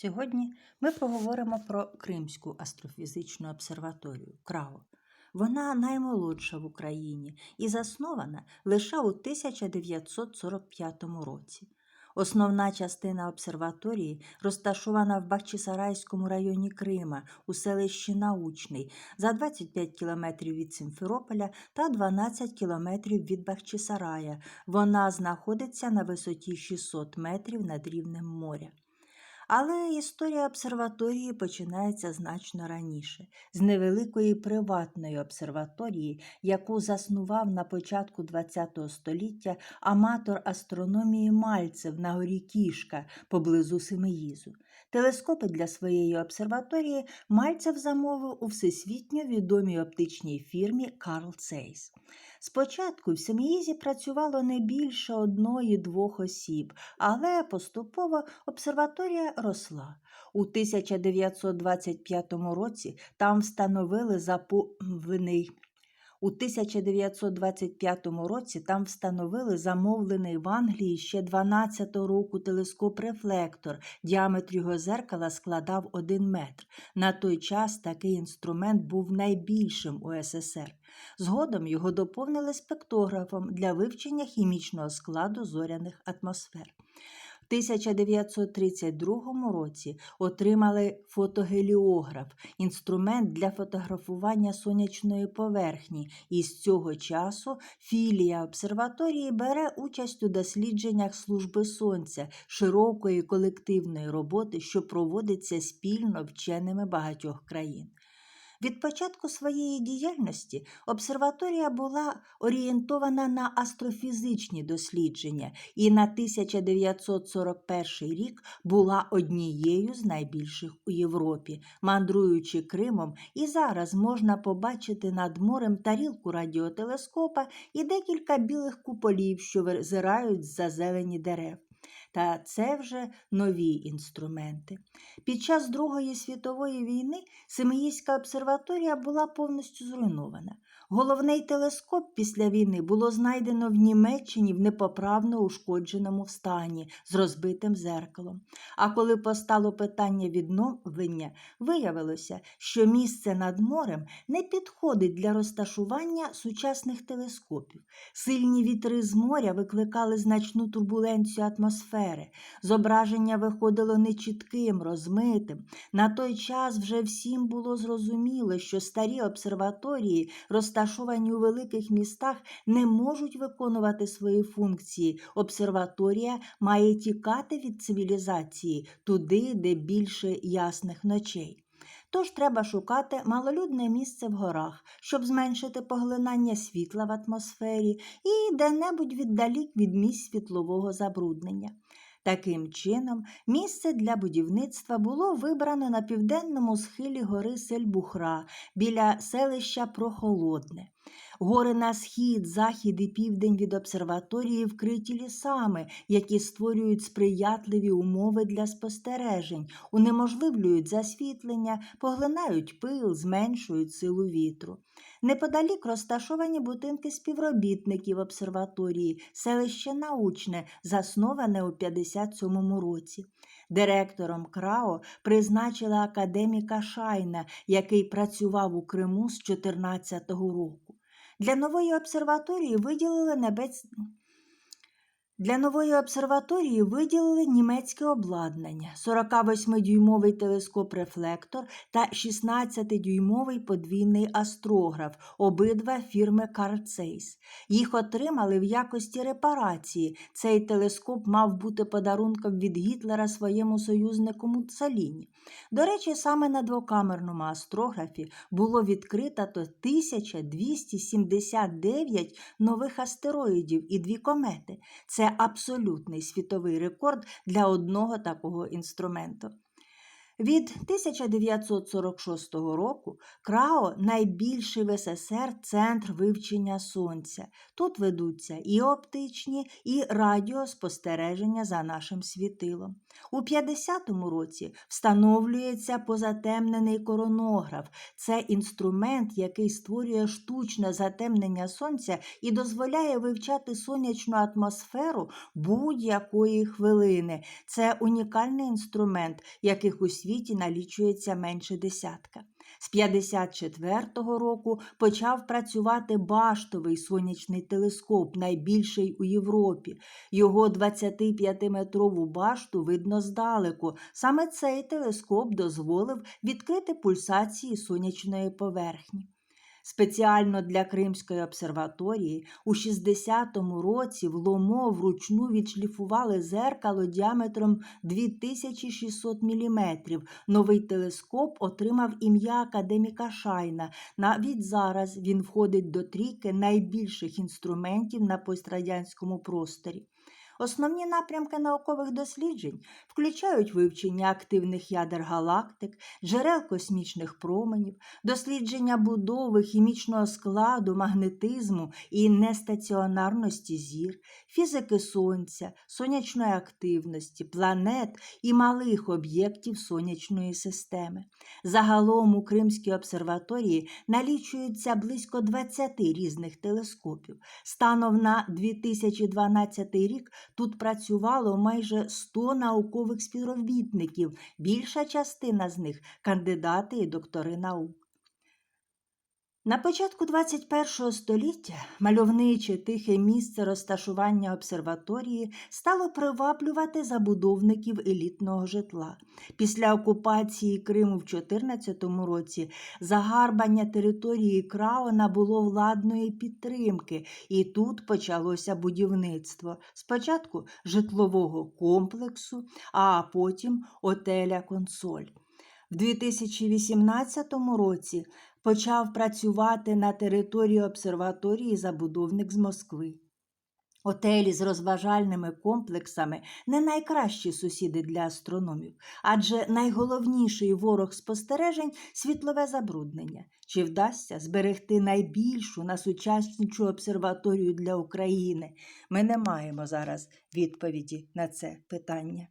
Сьогодні ми поговоримо про Кримську астрофізичну обсерваторію КРАО. Вона наймолодша в Україні і заснована лише у 1945 році. Основна частина обсерваторії розташована в Бахчисарайському районі Крима у селищі Научний за 25 кілометрів від Симферополя та 12 кілометрів від Бахчисарая. Вона знаходиться на висоті 600 метрів над рівнем моря. Але історія обсерваторії починається значно раніше, з невеликої приватної обсерваторії, яку заснував на початку ХХ століття аматор астрономії Мальцев на горі Кішка поблизу Семиїзу. Телескопи для своєї обсерваторії Мальцев замовив у всесвітньо відомій оптичній фірмі Карл Цейс. Спочатку в Семиїзі працювало не більше одної-двох осіб, але поступово обсерваторія росла. У 1925 році там встановили заповнений у 1925 році там встановили замовлений в Англії ще 12-го року телескоп-рефлектор. Діаметр його зеркала складав 1 метр. На той час такий інструмент був найбільшим у СССР. Згодом його доповнили спектографом для вивчення хімічного складу зоряних атмосфер. В 1932 році отримали фотогеліограф, інструмент для фотографування сонячної поверхні, і з цього часу філія обсерваторії бере участь у дослідженнях служби сонця, широкої колективної роботи, що проводиться спільно вченими багатьох країн. Від початку своєї діяльності обсерваторія була орієнтована на астрофізичні дослідження і на 1941 рік була однією з найбільших у Європі. Мандруючи Кримом, і зараз можна побачити над морем тарілку радіотелескопа і декілька білих куполів, що визирають з-за зелені дерев. Та це вже нові інструменти. Під час Другої світової війни Семиїська обсерваторія була повністю зруйнована. Головний телескоп після війни було знайдено в Німеччині в непоправно ушкодженому стані з розбитим зеркалом. А коли постало питання відновлення, виявилося, що місце над морем не підходить для розташування сучасних телескопів. Сильні вітри з моря викликали значну турбуленцію атмосфери. Зображення виходило нечітким, розмитим. На той час вже всім було зрозуміло, що старі обсерваторії, розташовані у великих містах, не можуть виконувати свої функції. Обсерваторія має тікати від цивілізації туди, де більше ясних ночей. Тож треба шукати малолюдне місце в горах, щоб зменшити поглинання світла в атмосфері і де-небудь віддалік від місць світлового забруднення. Таким чином, місце для будівництва було вибрано на південному схилі гори Сельбухра біля селища Прохолодне. Гори на схід, захід і південь від обсерваторії вкриті лісами, які створюють сприятливі умови для спостережень, унеможливлюють засвітлення, поглинають пил, зменшують силу вітру. Неподалік розташовані будинки співробітників обсерваторії, селище Научне, засноване у 57-му році. Директором КРАО призначили академіка Шайна, який працював у Криму з 14-го року. Для нової обсерваторії виділили небець... Для нової обсерваторії виділили німецьке обладнання, 48-дюймовий телескоп-рефлектор та 16-дюймовий подвійний астрограф, обидва фірми Карцейс. Їх отримали в якості репарації. Цей телескоп мав бути подарунком від Гітлера своєму союзнику Муцаліні. До речі, саме на двокамерному астрографі було відкрито 1279 нових астероїдів і дві комети. Це абсолютний світовий рекорд для одного такого інструменту. Від 1946 року КРАО найбільший в СССР центр вивчення сонця. Тут ведуться і оптичні, і радіоспостереження за нашим світилом. У 50-му році встановлюється позатемнений коронограф. Це інструмент, який створює штучне затемнення сонця і дозволяє вивчати сонячну атмосферу будь-якої хвилини. Це унікальний інструмент, яких у світі налічується менше десятка. З 54-го року почав працювати баштовий сонячний телескоп, найбільший у Європі. Його 25-метрову башту видно здалеку. Саме цей телескоп дозволив відкрити пульсації сонячної поверхні. Спеціально для Кримської обсерваторії у 60-му році в Ломо вручну відшліфували зеркало діаметром 2600 мм. Новий телескоп отримав ім'я академіка Шайна. Навіть зараз він входить до трійки найбільших інструментів на пострадянському просторі. Основні напрямки наукових досліджень включають вивчення активних ядер галактик, джерел космічних променів, дослідження будови хімічного складу, магнетизму і нестаціонарності зір, фізики сонця, сонячної активності, планет і малих об'єктів сонячної системи. Загалом у Кримській обсерваторії налічується близько 20 різних телескопів. Станом на 2012 рік тут працювало майже 100 наукових співробітників, більша частина з них кандидати і доктори наук. На початку 21 століття мальовниче тихе місце розташування обсерваторії стало приваблювати забудовників елітного житла. Після окупації Криму в 14 році загарбання території Крао набуло владної підтримки, і тут почалося будівництво. Спочатку житлового комплексу, а потім отеля Консоль. В 2018 році почав працювати на території обсерваторії забудовник з Москви. Отелі з розважальними комплексами не найкращі сусіди для астрономів, адже найголовніший ворог спостережень світлове забруднення. Чи вдасться зберегти найбільшу насучаснічу обсерваторію для України? Ми не маємо зараз відповіді на це питання.